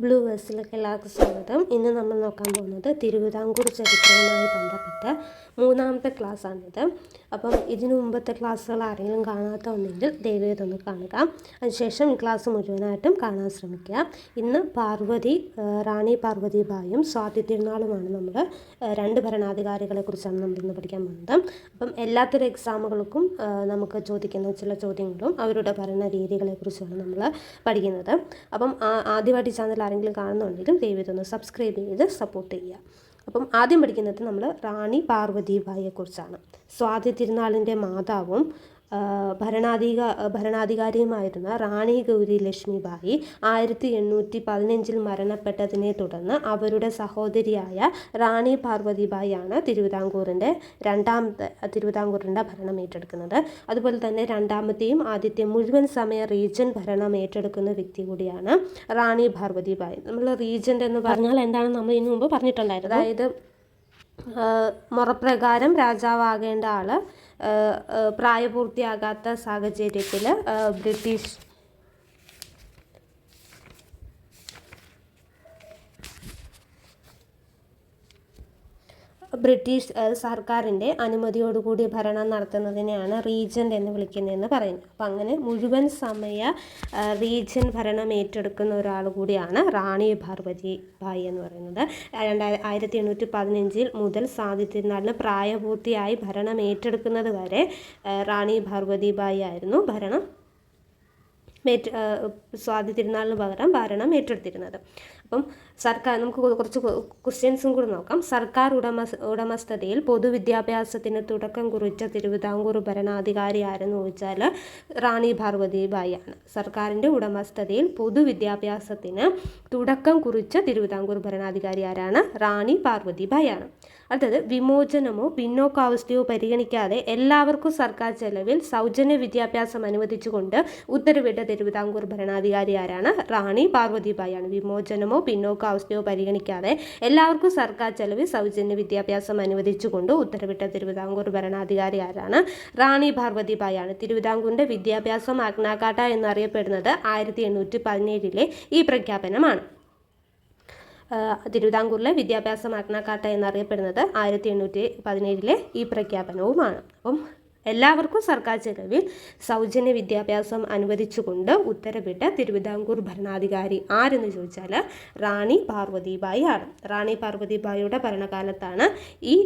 Blue വേഴ്സിലേക്ക് എല്ലാവർക്കും സ്വാഗതം. ഇന്ന് നമ്മൾ നോക്കാൻ പോകുന്നത് തിരുവിതാംകൂർ ചരിത്രവുമായി ബന്ധപ്പെട്ട മൂന്നാമത്തെ ക്ലാസ്സാണിത് അപ്പം ഇതിനു മുമ്പത്തെ ക്ലാസ്സുകൾ ആരെങ്കിലും കാണാത്തുണ്ടെങ്കിൽ ദയവ് ഇതൊന്ന് കാണുക. അതിനുശേഷം ഈ ക്ലാസ് മുഴുവനായിട്ടും കാണാൻ ശ്രമിക്കുക. ഇന്ന് പാർവതി റാണി പാർവതി ബായും സ്വാതി തിരുനാളുമാണ് നമ്മൾ രണ്ട് ഭരണാധികാരികളെ കുറിച്ചാണ് നമ്മൾ ഇന്ന് പഠിക്കാൻ പോകുന്നത്. അപ്പം എല്ലാത്തരം എക്സാമുകൾക്കും നമുക്ക് ചോദിക്കുന്ന ചില ചോദ്യങ്ങളും അവരുടെ ഭരണ രീതികളെ കുറിച്ചാണ് നമ്മൾ പഠിക്കുന്നത്. അപ്പം ആദ്യമായിട്ട് ചാനൽ ആരെങ്കിലും കാണുന്നുണ്ടെങ്കിൽ ദയവ് ഇതൊന്ന് സബ്സ്ക്രൈബ് ചെയ്ത് സപ്പോർട്ട് ചെയ്യുക. അപ്പം ആദ്യം പഠിക്കുന്നത് നമ്മൾ റാണി പാർവതി കുറിച്ചാണ് സ്വാതി തിരുനാളിന്റെ മാതാവും ഭരണാധിക ഭരണാധികാരിയുമായിരുന്ന റാണി ഗൗരി ലക്ഷ്മിബായി ആയിരത്തി എണ്ണൂറ്റി പതിനഞ്ചിൽ മരണപ്പെട്ടതിനെ തുടർന്ന് അവരുടെ സഹോദരിയായ റാണി പാർവതിബായിയാണ് തിരുവിതാംകൂറിന്റെ രണ്ടാമത്തെ തിരുവിതാംകൂറിന്റെ ഭരണം ഏറ്റെടുക്കുന്നത്. അതുപോലെ തന്നെ രണ്ടാമത്തെയും ആദ്യത്തെ മുഴുവൻ സമയ റീജൻ ഭരണം ഏറ്റെടുക്കുന്ന വ്യക്തി കൂടിയാണ് റാണി പാർവതിബായി. നമ്മൾ റീജന്റ് എന്ന് പറഞ്ഞാൽ എന്താണ് നമ്മൾ ഇതിനു മുമ്പ് പറഞ്ഞിട്ടുണ്ടായിരുന്നു? അതായത് മുറപ്രകാരം രാജാവാകേണ്ട ആൾ പ്രായപൂർത്തിയാകാത്ത സാഹചര്യത്തിൽ ബ്രിട്ടീഷ് ബ്രിട്ടീഷ് സർക്കാരിന്റെ അനുമതിയോടുകൂടി ഭരണം നടത്തുന്നതിനെയാണ് റീജന്റ് എന്ന് വിളിക്കുന്നതെന്ന് പറയുന്നത് അപ്പം അങ്ങനെ മുഴുവൻ സമയ റീജ്യൻ ഭരണം ഏറ്റെടുക്കുന്ന ഒരാൾ കൂടിയാണ് റാണി ഭാർവതി ഭായ് എന്ന് പറയുന്നത്. രണ്ടായിരത്തി ആയിരത്തി എണ്ണൂറ്റി പതിനഞ്ചിൽ മുതൽ സാധി പ്രായപൂർത്തിയായി ഭരണം ഏറ്റെടുക്കുന്നത് വരെ റാണി ഭാർവതി ഭായ് ആയിരുന്നു ഭരണം ഏറ്റ സ്വാതി തിരുനാളിന് പകരം ഭരണം ഏറ്റെടുത്തിരുന്നത്. അപ്പം സർക്കാർ നമുക്ക് കുറച്ച് ക്വസ്റ്റ്യൻസും കൂടി നോക്കാം. സർക്കാർ ഉടമ ഉടമസ്ഥതയിൽ പൊതുവിദ്യാഭ്യാസത്തിന് തുടക്കം കുറിച്ച തിരുവിതാംകൂർ ഭരണാധികാരി ആരെന്ന് ചോദിച്ചാൽ റാണി പാർവതി ബായിയാണ് സർക്കാരിന്റെ ഉടമസ്ഥതയിൽ പൊതുവിദ്യാഭ്യാസത്തിന് തുടക്കം കുറിച്ച തിരുവിതാംകൂർ ഭരണാധികാരി ആരാണ്? റാണി പാർവതി ബായിയാണ് അടുത്തത് വിമോചനമോ പിന്നോക്കാവസ്ഥയോ പരിഗണിക്കാതെ എല്ലാവർക്കും സർക്കാർ ചെലവിൽ സൗജന്യ വിദ്യാഭ്യാസം അനുവദിച്ചുകൊണ്ട് ഉത്തരവിട്ട തിരുവിതാംകൂർ ഭരണാധികാരി ആരാണ്? റാണി പാർവതി ബായിയാണ് വിമോചനമോ പിന്നോക്കാവസ്ഥയോ പരിഗണിക്കാതെ എല്ലാവർക്കും സർക്കാർ ചെലവിൽ സൗജന്യ വിദ്യാഭ്യാസം അനുവദിച്ചുകൊണ്ട് ഉത്തരവിട്ട തിരുവിതാംകൂർ ഭരണാധികാരി ആരാണ്? റാണി പാർവതിബായിയാണ് തിരുവിതാംകൂറിന്റെ വിദ്യാഭ്യാസ മാഗ്നാകാട്ട എന്നറിയപ്പെടുന്നത് ആയിരത്തി എണ്ണൂറ്റി പതിനേഴിലെ ഈ പ്രഖ്യാപനമാണ്. തിരുവിതാംകൂറിലെ വിദ്യാഭ്യാസ മാഗ്നാകാട്ട എന്നറിയപ്പെടുന്നത് ആയിരത്തി എണ്ണൂറ്റി പതിനേഴിലെ ഈ പ്രഖ്യാപനവുമാണ്. അപ്പം എല്ലാവർക്കും സർക്കാർ ചെലവിൽ സൗജന്യ വിദ്യാഭ്യാസം അനുവദിച്ചുകൊണ്ട് ഉത്തരവിട്ട തിരുവിതാംകൂർ ഭരണാധികാരി ആരെന്ന് ചോദിച്ചാൽ റാണി പാർവതിബായി ആണ്. റാണി പാർവതിബായിയുടെ ഭരണകാലത്താണ് ഈ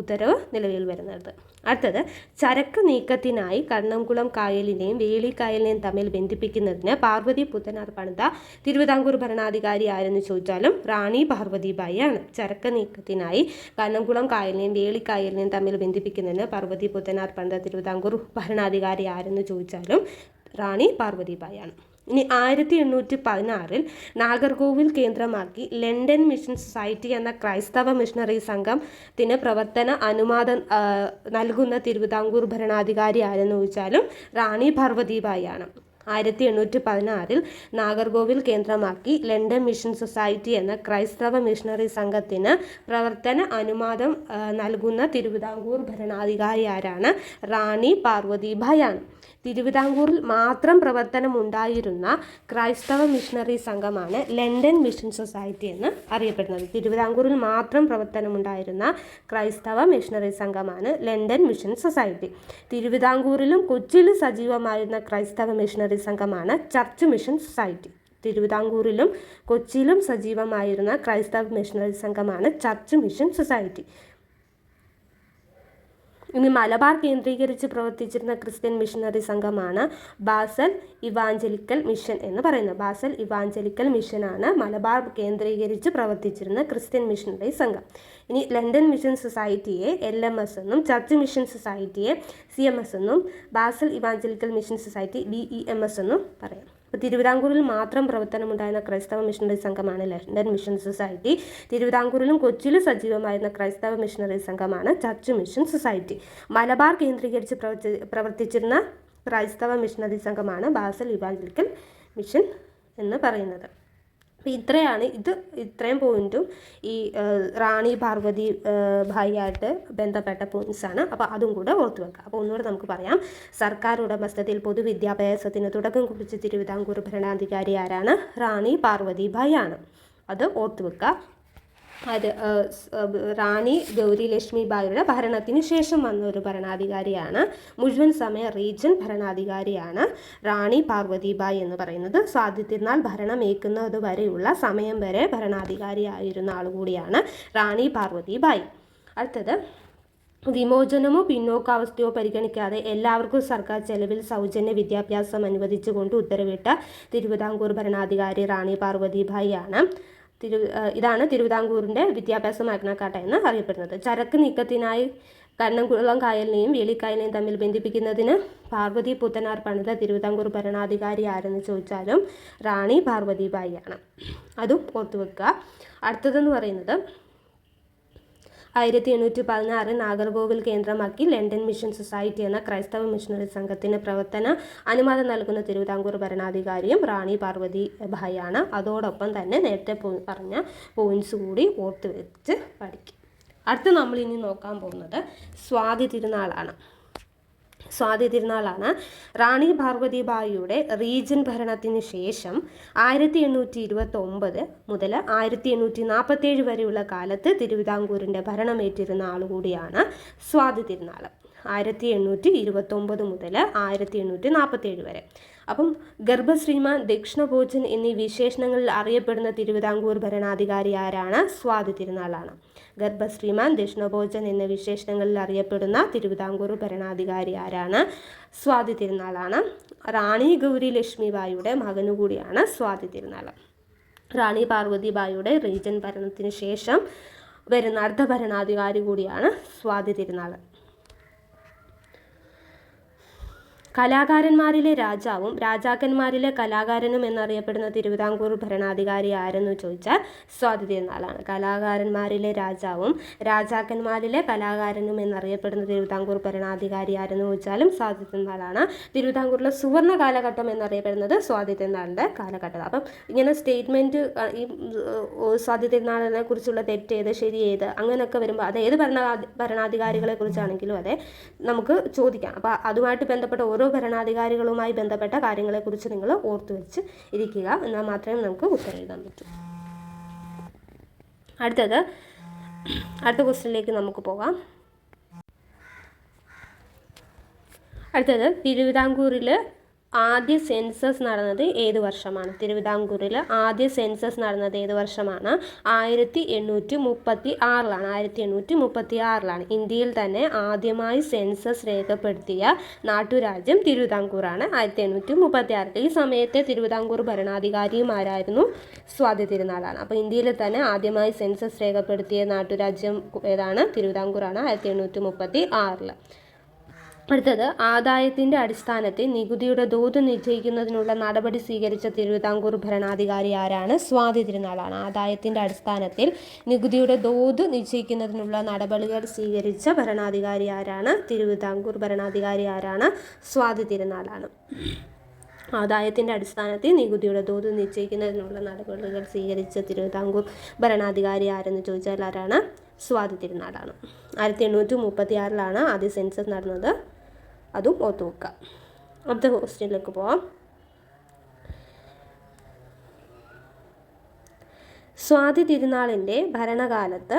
ഉത്തരവ് നിലവിൽ വരുന്നത്. അടുത്തത് ചരക്ക് നീക്കത്തിനായി കണ്ണംകുളം കായലിനെയും വേളിക്കായലിനെയും തമ്മിൽ ബന്ധിപ്പിക്കുന്നതിന് പാർവതി പുത്തനാർ പണിത തിരുവിതാംകൂർ ഭരണാധികാരി ആരെന്ന് ചോദിച്ചാലും റാണി പാർവതിബായി ആണ് ചരക്ക് നീക്കത്തിനായി കണ്ണംകുളം കായലിനെയും വേളിക്കായലിനെയും തമ്മിൽ ബന്ധിപ്പിക്കുന്നതിന് പാർവതി പുത്തനാർ പണിത തിരുവിതാംകൂർ ഭരണാധികാരി ആരെന്ന് ചോദിച്ചാലും റാണി പാർവതിബായി ആണ് ഇനി ആയിരത്തി എണ്ണൂറ്റി പതിനാറിൽ നാഗർകോവിൽ കേന്ദ്രമാക്കി ലണ്ടൻ മിഷൻ സൊസൈറ്റി എന്ന ക്രൈസ്തവ മിഷണറി സംഘത്തിന് പ്രവർത്തന അനുവാദം നൽകുന്ന തിരുവിതാംകൂർ ഭരണാധികാരി ആരെന്ന് ചോദിച്ചാലും റാണി പാർവതിബായിയാണ് ആയിരത്തി എണ്ണൂറ്റി പതിനാറിൽ നാഗർകോവിൽ കേന്ദ്രമാക്കി ലണ്ടൻ മിഷൻ സൊസൈറ്റി എന്ന ക്രൈസ്തവ മിഷണറി സംഘത്തിന് പ്രവർത്തന അനുവാദം നൽകുന്ന തിരുവിതാംകൂർ ഭരണാധികാരി ആരാണ് റാണി പാർവതിബായാണ് തിരുവിതാംകൂറിൽ മാത്രം പ്രവർത്തനമുണ്ടായിരുന്ന ക്രൈസ്തവ മിഷണറി സംഘമാണ് ലണ്ടൻ മിഷൻ സൊസൈറ്റി എന്ന് അറിയപ്പെടുന്നത്. തിരുവിതാംകൂറിൽ മാത്രം പ്രവർത്തനമുണ്ടായിരുന്ന ക്രൈസ്തവ മിഷണറി സംഘമാണ് ലണ്ടൻ മിഷൻ സൊസൈറ്റി. തിരുവിതാംകൂറിലും കൊച്ചിയിലും സജീവമായിരുന്ന ക്രൈസ്തവ മിഷണറി സംഘമാണ് ചർച്ച് മിഷൻ സൊസൈറ്റി. തിരുവിതാംകൂറിലും കൊച്ചിയിലും സജീവമായിരുന്ന ക്രൈസ്തവ മിഷണറി സംഘമാണ് ചർച്ച് മിഷൻ സൊസൈറ്റി. ഇനി മലബാർ കേന്ദ്രീകരിച്ച് പ്രവർത്തിച്ചിരുന്ന ക്രിസ്ത്യൻ മിഷനറി സംഘമാണ് ബാസൽ ഇവാഞ്ചലിക്കൽ മിഷൻ എന്ന് പറയുന്നത്. ബാസൽ ഇവാഞ്ചലിക്കൽ മിഷനാണ് മലബാർ കേന്ദ്രീകരിച്ച് പ്രവർത്തിച്ചിരുന്ന ക്രിസ്ത്യൻ മിഷനറി സംഘം. ഇനി ലണ്ടൻ മിഷൻ സൊസൈറ്റിയെ എൽ എം എസ് എന്നും ചർച്ച് മിഷൻ സൊസൈറ്റിയെ സി എം എസ് എന്നും Basel evangelical mission society B E M S എന്നും പറയാം. അപ്പോൾ തിരുവിതാംകൂറിൽ മാത്രം പ്രവർത്തനമുണ്ടായിരുന്ന ക്രൈസ്തവ മിഷണറി സംഘമാണ് ലണ്ടൻ മിഷൻ സൊസൈറ്റി. തിരുവിതാംകൂറിലും കൊച്ചിയിലും സജീവമായിരുന്ന ക്രൈസ്തവ മിഷണറി സംഘമാണ് ചർച്ച് മിഷൻ സൊസൈറ്റി. മലബാർ കേന്ദ്രീകരിച്ച് പ്രവർത്തിച്ചിരുന്ന ക്രൈസ്തവ മിഷണറി സംഘമാണ് ബാസൽ ഇവാഞ്ചലിക്കൽ മിഷൻ എന്ന് പറയുന്നത്. അപ്പോൾ ഇത്രയാണ്. ഇത് ഇത്രയും പോയിന്റും ഈ റാണി പാർവതി ഭായി ആയിട്ട് ബന്ധപ്പെട്ട പോയിന്റ്സാണ് അപ്പോൾ അതും കൂടെ ഓർത്തു വെക്കുക. അപ്പോൾ ഒന്നുകൂടെ നമുക്ക് പറയാം. സർക്കാർ ഉടമസ്ഥതയിൽ പൊതുവിദ്യാഭ്യാസത്തിന് തുടക്കം കുറിച്ച് തിരുവിതാംകൂർ ഭരണാധികാരി ആരാണ്? റാണി പാർവതി ഭായി ആണ്. അത് ഓർത്തു വെക്കുക. അത് റാണി ഗൗരി ലക്ഷ്മി ബായിയുടെ ഭരണത്തിന് ശേഷം വന്ന ഒരു ഭരണാധികാരിയാണ്. മുഴുവൻ സമയ റീജൻ ഭരണാധികാരിയാണ് റാണി പാർവതി ബായി എന്ന് പറയുന്നത്. സാധ്യത്തിനാൽ ഭരണമേക്കുന്നത് വരെയുള്ള സമയം വരെ ഭരണാധികാരിയായിരുന്ന ആൾ കൂടിയാണ് റാണി പാർവതി ബായി. അടുത്തത് വിമോചനമോ പിന്നോക്കാവസ്ഥയോ പരിഗണിക്കാതെ എല്ലാവർക്കും സർക്കാർ ചെലവിൽ സൗജന്യ വിദ്യാഭ്യാസം അനുവദിച്ചുകൊണ്ട് ഉത്തരവിട്ട തിരുവിതാംകൂർ ഭരണാധികാരി റാണി പാർവതി ഭായി ആണ് തിരു ഇതാണ് തിരുവിതാംകൂറിന്റെ വിദ്യാഭ്യാസ മാഗ്നാക്കാട്ട എന്ന് അറിയപ്പെടുന്നത്. ചരക്ക് നീക്കത്തിനായി കണ്ണംകുളം കായലിനെയും വേലിക്കായലിനെയും തമ്മിൽ ബന്ധിപ്പിക്കുന്നതിന് പാർവതി പുത്തനാർ പണിത തിരുവിതാംകൂർ ഭരണാധികാരി ആരെന്ന് ചോദിച്ചാലും റാണി പാർവതിബായിയാണ് അതും ഓർത്തു വെക്കുക. അടുത്തതെന്ന് പറയുന്നത് ആയിരത്തി എണ്ണൂറ്റി പതിനാറ് നാഗർകോവിൽ കേന്ദ്രമാക്കി ലണ്ടൻ മിഷൻ സൊസൈറ്റി എന്ന ക്രൈസ്തവ മിഷണറി സംഘത്തിന് പ്രവർത്തന അനുമതി നൽകുന്ന തിരുവിതാംകൂർ ഭരണാധികാരിയും റാണി പാർവതി ഭായാണ് അതോടൊപ്പം തന്നെ നേരത്തെ പറഞ്ഞ പോയിന്റ്സ് കൂടി ഓർത്ത് വെച്ച് പഠിക്കും. അടുത്ത് നമ്മൾ ഇനി നോക്കാൻ പോകുന്നത് സ്വാതി തിരുനാളാണ്. സ്വാതി തിരുനാളാണ്. റാണി പാർവതി ബായിയുടെ റീജൻ ഭരണത്തിന് ശേഷം ആയിരത്തി എണ്ണൂറ്റി ഇരുപത്തി ഒമ്പത് മുതൽ ആയിരത്തി എണ്ണൂറ്റി നാൽപ്പത്തേഴ് വരെയുള്ള കാലത്ത് തിരുവിതാംകൂറിന്റെ ഭരണമേറ്റിരുന്ന ആളുകൂടിയാണ് സ്വാതി തിരുനാൾ ആയിരത്തി എണ്ണൂറ്റി ഇരുപത്തൊമ്പത് മുതൽ ആയിരത്തി എണ്ണൂറ്റി നാൽപ്പത്തേഴ് വരെ. അപ്പം ഗർഭശ്രീമാൻ ദക്ഷിണഭോജൻ എന്നീ വിശേഷണങ്ങളിൽ അറിയപ്പെടുന്ന തിരുവിതാംകൂർ ഭരണാധികാരി ആരാണ്? സ്വാതി തിരുനാളാണ്. ഗർഭശ്രീമാൻ ദക്ഷിണഭോജൻ എന്ന വിശേഷണങ്ങളിൽ അറിയപ്പെടുന്ന തിരുവിതാംകൂർ ഭരണാധികാരി ആരാണ്? സ്വാതി തിരുനാളാണ്. റാണി ഗൗരി ലക്ഷ്മിബായിയുടെ മകനുകൂടിയാണ് സ്വാതി തിരുനാൾ റാണി പാർവതി ബായിയുടെ റീജൻ ഭരണത്തിന് ശേഷം വരുന്ന അർദ്ധ ഭരണാധികാരി കൂടിയാണ് സ്വാതി തിരുനാൾ കലാകാരന്മാരിലെ രാജാവും രാജാക്കന്മാരിലെ കലാകാരനും എന്നറിയപ്പെടുന്ന തിരുവിതാംകൂർ ഭരണാധികാരി ആരെന്ന് ചോദിച്ചാൽ സ്വാതി എന്നാളാണ് കലാകാരന്മാരിലെ രാജാവും രാജാക്കന്മാരിലെ കലാകാരനും എന്നറിയപ്പെടുന്ന തിരുവിതാംകൂർ ഭരണാധികാരി ആരെന്ന് ചോദിച്ചാലും സ്വാതി എന്നാളാണ് തിരുവിതാംകൂറിലെ സുവർണ കാലഘട്ടം എന്നറിയപ്പെടുന്നത് സ്വാതി എന്നാളിന്റെ കാലഘട്ടം. അപ്പം ഇങ്ങനെ സ്റ്റേറ്റ്മെന്റ് ഈ സ്വാതി തിരുനാളിനെ കുറിച്ചുള്ള തെറ്റ് ഏത് ശരി ഏത് അങ്ങനെയൊക്കെ വരുമ്പോൾ അത് ഏത് ഭരണ ഭരണാധികാരികളെ കുറിച്ചാണെങ്കിലും അതെ നമുക്ക് ചോദിക്കാം. അപ്പോൾ അതുമായിട്ട് ബന്ധപ്പെട്ട ഓരോ ഭരണാധികാരികളുമായി ബന്ധപ്പെട്ട കാര്യങ്ങളെക്കുറിച്ച് നിങ്ങൾ ഓർത്തു വെച്ച് ഇരിക്കുക. എന്നാൽ മാത്രമേ നമുക്ക് ഉത്തരം എഴുതാൻ പറ്റൂ. അടുത്തത് അടുത്ത ക്വസ്റ്റ്യനിലേക്ക് നമുക്ക് പോകാം. അടുത്തത് തിരുവിതാംകൂറിൽ ആദ്യ സെൻസസ് നടന്നത് ഏത് വർഷമാണ്? തിരുവിതാംകൂറിൽ ആദ്യ സെൻസസ് നടന്നത് ഏത് വർഷമാണ്? ആയിരത്തി എണ്ണൂറ്റി മുപ്പത്തി ആറിലാണ് ആയിരത്തി എണ്ണൂറ്റി മുപ്പത്തി ആറിലാണ് ഇന്ത്യയിൽ തന്നെ ആദ്യമായി സെൻസസ് രേഖപ്പെടുത്തിയ നാട്ടുരാജ്യം തിരുവിതാംകൂറാണ്. ആയിരത്തി എണ്ണൂറ്റി മുപ്പത്തി ആറിൽ ഈ സമയത്തെ തിരുവിതാംകൂർ ഭരണാധികാരിയുമാരായിരുന്നു സ്വാതി തിരുനാളാണ്. അപ്പോൾ ഇന്ത്യയിൽ തന്നെ ആദ്യമായി സെൻസസ് രേഖപ്പെടുത്തിയ നാട്ടുരാജ്യം ഏതാണ്? തിരുവിതാംകൂറാണ്. ആയിരത്തി എണ്ണൂറ്റി മുപ്പത്തി ആറിൽ അടുത്തത് ആദായത്തിന്റെ അടിസ്ഥാനത്തിൽ നികുതിയുടെ തോത് നിശ്ചയിക്കുന്നതിനുള്ള നടപടി സ്വീകരിച്ച തിരുവിതാംകൂർ ഭരണാധികാരി ആരാണ്? സ്വാതി തിരുനാളാണ്. ആദായത്തിന്റെ അടിസ്ഥാനത്തിൽ നികുതിയുടെ തോത് നിശ്ചയിക്കുന്നതിനുള്ള നടപടികൾ സ്വീകരിച്ച ഭരണാധികാരി ആരാണ്? തിരുവിതാംകൂർ ഭരണാധികാരി ആരാണ്? സ്വാതി തിരുനാളാണ്. ആദായത്തിന്റെ അടിസ്ഥാനത്തിൽ നികുതിയുടെ തോത് നിശ്ചയിക്കുന്നതിനുള്ള നടപടികൾ സ്വീകരിച്ച തിരുവിതാംകൂർ ഭരണാധികാരി ആരെന്ന് ചോദിച്ചാൽ ആരാണ്? സ്വാതി തിരുനാളാണ്. ആയിരത്തി എണ്ണൂറ്റി മുപ്പത്തി ആറിലാണ് ആദ്യ സെൻസസ് നടന്നത്. അതും ഓർത്ത് വെക്കുക അടുത്ത ക്വസ്റ്റ്യനിലേക്ക് പോവാം. സ്വാതി തിരുനാളിന്റെ ഭരണകാലത്ത്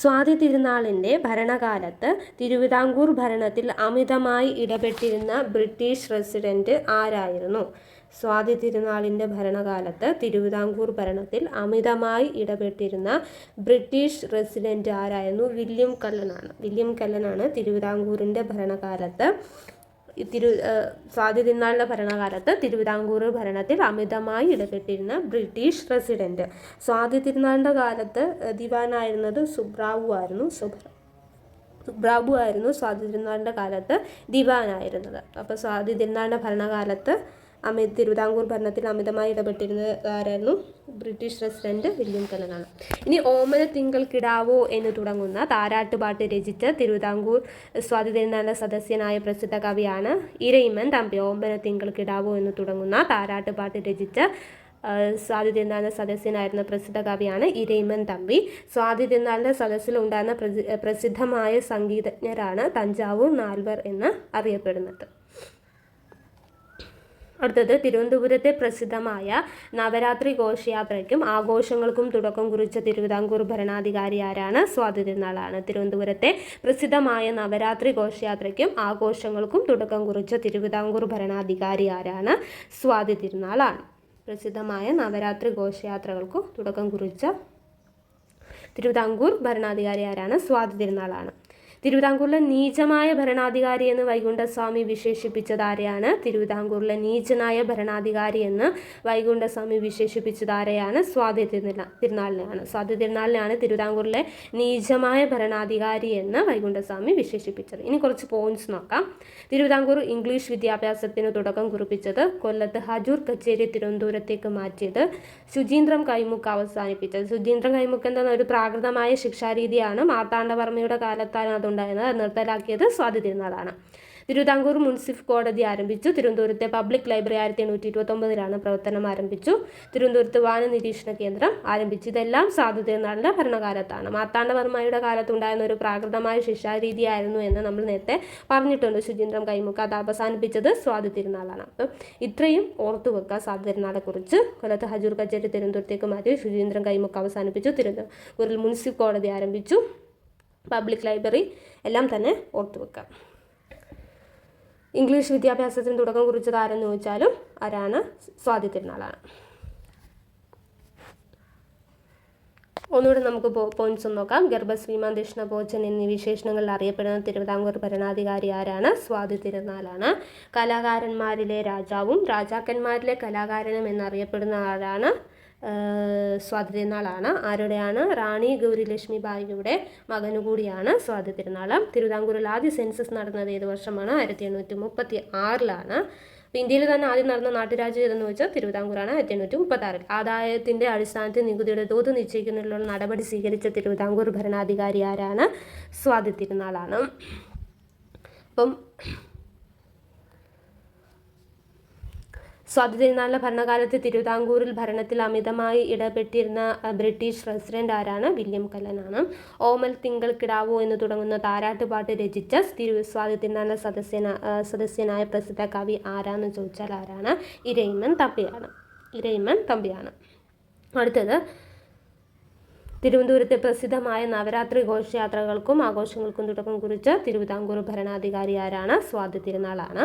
സ്വാതി തിരുനാളിന്റെ ഭരണകാലത്ത് തിരുവിതാംകൂർ ഭരണത്തിൽ അമിതമായി ഇടപെട്ടിരുന്ന ബ്രിട്ടീഷ് റെസിഡന്റ് ആരായിരുന്നു? സ്വാതി തിരുനാളിന്റെ ഭരണകാലത്ത് തിരുവിതാംകൂർ ഭരണത്തിൽ അമിതമായി ഇടപെട്ടിരുന്ന ബ്രിട്ടീഷ് റെസിഡന്റ് ആരായിരുന്നു? വില്യം കല്ലനാണ്. വില്യം കല്ലനാണ് തിരുവിതാംകൂറിന്റെ ഭരണകാലത്ത് തിരു സ്വാതി തിരുനാളിന്റെ ഭരണകാലത്ത് തിരുവിതാംകൂർ ഭരണത്തിൽ അമിതമായി ഇടപെട്ടിരുന്ന ബ്രിട്ടീഷ് റെസിഡന്റ് സ്വാതി തിരുനാളിന്റെ കാലത്ത് ദിവാനായിരുന്നത് സുബ്രാവു ആയിരുന്നു. സുബ്ര സുബ്രാബു ആയിരുന്നു സ്വാതി തിരുനാളിന്റെ കാലത്ത് ദിവാനായിരുന്നത്. അപ്പോൾ സ്വാതി തിരുനാളിന്റെ ഭരണകാലത്ത് അമി തിരുവിതാംകൂർ ഭരണത്തിൽ അമിതമായി ഇടപെട്ടിരുന്നത് ആരായിരുന്നു? ബ്രിട്ടീഷ് പ്രസിഡന്റ് വില്യം കലനാണ്. ഇനി ഓമന തിങ്കൾ കിടാവോ എന്ന് തുടങ്ങുന്ന താരാട്ടുപാട്ട് രചിച്ച തിരുവിതാംകൂർ സ്വാതി തിരുനാളിന്റെ സദസ്യനായ പ്രസിദ്ധ കവിയാണ് ഇരയിമൻ തമ്പി. ഓമന തിങ്കൾ കിടാവോ എന്ന് തുടങ്ങുന്ന താരാട്ടുപാട്ട് രചിച്ച സ്വാതി തിരുനാളിന്റെ സദസ്യനായിരുന്ന പ്രസിദ്ധ കവിയാണ് ഇരയിമൻ തമ്പി. സ്വാതി സദസ്സിലുണ്ടായിരുന്ന പ്രസിദ്ധമായ സംഗീതജ്ഞരാണ് തഞ്ചാവൂർ നാൽവർ എന്ന് അറിയപ്പെടുന്നത്. അടുത്തത് തിരുവനന്തപുരത്തെ പ്രസിദ്ധമായ നവരാത്രി ഘോഷയാത്രയ്ക്കും ആഘോഷങ്ങൾക്കും തുടക്കം കുറിച്ച തിരുവിതാംകൂർ ഭരണാധികാരി ആരാണ്? സ്വാതി തിരുവനന്തപുരത്തെ പ്രസിദ്ധമായ നവരാത്രി ഘോഷയാത്രയ്ക്കും ആഘോഷങ്ങൾക്കും തുടക്കം കുറിച്ച തിരുവിതാംകൂർ ഭരണാധികാരി ആരാണ്? സ്വാതി തിരുനാളാണ് പ്രസിദ്ധമായ നവരാത്രി ഘോഷയാത്രകൾക്കും തുടക്കം കുറിച്ച തിരുവിതാംകൂർ ഭരണാധികാരി ആരാണ്? സ്വാതി തിരുനാളാണ് തിരുവിതാംകൂറിലെ നീചമായ ഭരണാധികാരി എന്ന് വൈകുണ്ഠസ്വാമി വിശേഷിപ്പിച്ചത് ആരെയാണ് തിരുവിതാംകൂറിലെ നീചനായ ഭരണാധികാരി എന്ന് വൈകുണ്ഠസ്വാമി വിശേഷിപ്പിച്ചത് ആരെയാണ് സ്വാതി തിരുനാൾ തിരുനാളിനെയാണ്. സ്വാതി തിരുനാളിനെയാണ് തിരുവിതാംകൂറിലെ നീചമായ ഭരണാധികാരി എന്ന് വൈകുണ്ഠസ്വാമി വിശേഷിപ്പിച്ചത്. ഇനി കുറച്ച് പോയിന്റ്സ് നോക്കാം. തിരുവിതാംകൂർ ഇംഗ്ലീഷ് വിദ്യാഭ്യാസത്തിന് തുടക്കം കുറിപ്പിച്ചത് കൊല്ലത്ത് ഹജൂർ കച്ചേരി തിരുവനന്തപുരത്തേക്ക് മാറ്റിയത് ശുചീന്ദ്രം കൈമുക്ക് അവസാനിപ്പിച്ചത്. ശുചീന്ദ്രം കൈമുക്ക് എന്ന ഒരു പ്രാകൃതമായ ശിക്ഷാരീതിയാണ്. മാർത്താണ്ഡവർമ്മയുടെ കാലത്താണ് അതുണ്ടായിരുന്നത് അത് നിർത്തലാക്കിയത് സ്വാതി തിരുനാളാണ്. തിരുവിതാംകൂർ മുൻസിഫ് കോടതി ആരംഭിച്ചു. തിരുവനന്തപുരത്തെ പബ്ലിക് ലൈബ്രറി ആയിരത്തി എണ്ണൂറ്റി ഇരുപത്തൊമ്പതിലാണ് പ്രവർത്തനം ആരംഭിച്ചു. തിരുവനന്തപുരത്ത് വാന നിരീക്ഷണ കേന്ദ്രം ആരംഭിച്ചു. ഇതെല്ലാം സ്വാതി തിരുനാളിന്റെ ഭരണകാലത്താണ്. മാർത്താണ്ഡവർമ്മയുടെ കാലത്തുണ്ടായിരുന്ന ഒരു പ്രാകൃതമായ ശിക്ഷാരീതിയായിരുന്നു എന്ന് നമ്മൾ നേരത്തെ പറഞ്ഞിട്ടുണ്ട്. ശുചീന്ദ്രം കൈമുക്ക് അത് അവസാനിപ്പിച്ചത് സ്വാതി തിരുനാളാണ്. അപ്പം ഇത്രയും ഓർത്തു വെക്കുക സ്വാതി തിരുനാളെക്കുറിച്ച്. കൊല്ലത്ത് ഹജൂർ കച്ചേരി തിരുവനന്തപുരത്തേക്ക് മാറ്റി ശുചീന്ദ്രം കൈമുക്ക് അവസാനിപ്പിച്ചു. തിരുവനന്തപുരത്തിൽ മുൻസിഫ് കോടതി ആരംഭിച്ചു. പബ്ലിക് ലൈബ്രറി എല്ലാം തന്നെ ഓർത്തു വെക്കാം. ഇംഗ്ലീഷ് വിദ്യാഭ്യാസത്തിന് തുടക്കം കുറിച്ചത് ആരെന്ന് ചോദിച്ചാലും ആരാണ് സ്വാതി തിരുനാളാണ്. ഒന്നുകൂടെ നമുക്ക് പോയിന്റ്സ് നോക്കാം. ഗർഭശ്രീമാൻ ദക്ഷിണ ഭോജൻ എന്നീ വിശേഷണങ്ങളിൽ അറിയപ്പെടുന്ന തിരുവിതാംകൂർ ഭരണാധികാരി ആരാണ്? സ്വാതി തിരുനാളാണ്. കലാകാരന്മാരിലെ രാജാവും രാജാക്കന്മാരിലെ കലാകാരനും എന്നറിയപ്പെടുന്ന ആരാണ്? സ്വാതി ആരുടെയാണ്? റാണി ഗൗരിലക്ഷ്മി ബായിയുടെ മകനു കൂടിയാണ് സ്വാതി തിരുനാൾ തിരുവിതാംകൂറിൽ ആദ്യ സെൻസസ് നടന്നത് ഏത് വർഷമാണ്? ആയിരത്തി എണ്ണൂറ്റി മുപ്പത്തി ആറിലാണ് ഇന്ത്യയിൽ തന്നെ ആദ്യം നടന്ന നാട്ടുരാജ്യം ഏതെന്ന് വെച്ചാൽ തിരുവിതാംകൂറാണ് ആയിരത്തി എണ്ണൂറ്റി മുപ്പത്തി ആറിൽ ആദായത്തിന്റെ അടിസ്ഥാനത്തിൽ നികുതിയുടെ തോത് നിശ്ചയിക്കുന്നതിനുള്ള നടപടി സ്വീകരിച്ച തിരുവിതാംകൂർ ഭരണാധികാരി ആരാണ്? സ്വാതി തിരുനാളാണ് അപ്പം സ്വാതി തിരുനാളിന്റെ ഭരണകാലത്ത് തിരുവിതാംകൂറിൽ ഭരണത്തിൽ അമിതമായി ഇടപെട്ടിരുന്ന ബ്രിട്ടീഷ് റെസിഡന്റ് ആരാണ്? വില്യം കല്ലനാണ്. ഓമൽ തിങ്കൾ കിടാവോ എന്ന് തുടങ്ങുന്ന താരാട്ടുപാട്ട് രചിച്ച തിരു സ്വാതന്ത്ര്യനാള സദസ്യന സദസ്യനായ പ്രസിദ്ധ കവി ആരാന്ന് ചോദിച്ചാൽ ആരാണ്? ഇരയിമൻ തമ്പിയാണ്. ഇരയിമൻ തമ്പിയാണ്. അടുത്തത്. തിരുവനന്തപുരത്തെ പ്രസിദ്ധമായ നവരാത്രി ഘോഷയാത്രകൾക്കും ആഘോഷങ്ങൾക്കും തുടക്കം കുറിച്ച തിരുവിതാംകൂർ ഭരണാധികാരി ആരാണ്? സ്വാതി തിരുനാളാണ്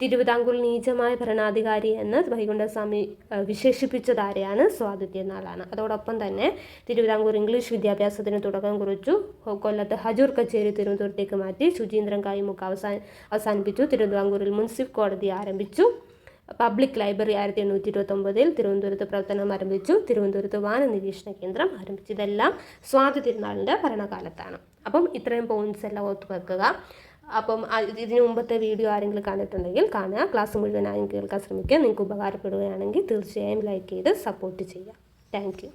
തിരുവിതാംകൂർ നീചമായ ഭരണാധികാരി എന്ന് വൈകുണ്ഠസ്വാമി വിശേഷിപ്പിച്ചതാരെയാണ് ആരെയാണ് സ്വാതി അതോടൊപ്പം തന്നെ തിരുവിതാംകൂർ ഇംഗ്ലീഷ് വിദ്യാഭ്യാസത്തിന് തുടക്കം കുറിച്ചു. കൊല്ലത്ത് ഹജൂർ കച്ചേരി തിരുവനന്തപുരത്തേക്ക് മാറ്റി ശുചീന്ദ്രൻ കായിമുക്ക് അവസാന അവസാനിപ്പിച്ചു. തിരുവിതാംകൂറിൽ മുൻസിഫ് കോടതി ആരംഭിച്ചു. പബ്ലിക് ലൈബ്രറി ആയിരത്തി എണ്ണൂറ്റി ഇരുപത്തൊമ്പതിൽ തിരുവനന്തപുരത്ത് പ്രവർത്തനം ആരംഭിച്ചു. തിരുവനന്തപുരത്ത് വാന നിരീക്ഷണ കേന്ദ്രം ആരംഭിച്ചു ഇതെല്ലാം സ്വാതി തിരുനാളിന്റെ ഭരണകാലത്താണ്. അപ്പം ഇത്രയും പോയിന്റ്സ് എല്ലാം ഓർത്ത് വെക്കുക. അപ്പം ഇതിനു മുമ്പത്തെ വീഡിയോ ആരെങ്കിലും കണ്ടിട്ടുണ്ടെങ്കിൽ കാണുക. ക്ലാസ് മുഴുവനായും കേൾക്കാൻ ശ്രമിക്കുക. നിങ്ങൾക്ക് ഉപകാരപ്പെടുകയാണെങ്കിൽ തീർച്ചയായും ലൈക്ക് ചെയ്ത് സപ്പോർട്ട് ചെയ്യുക. താങ്ക്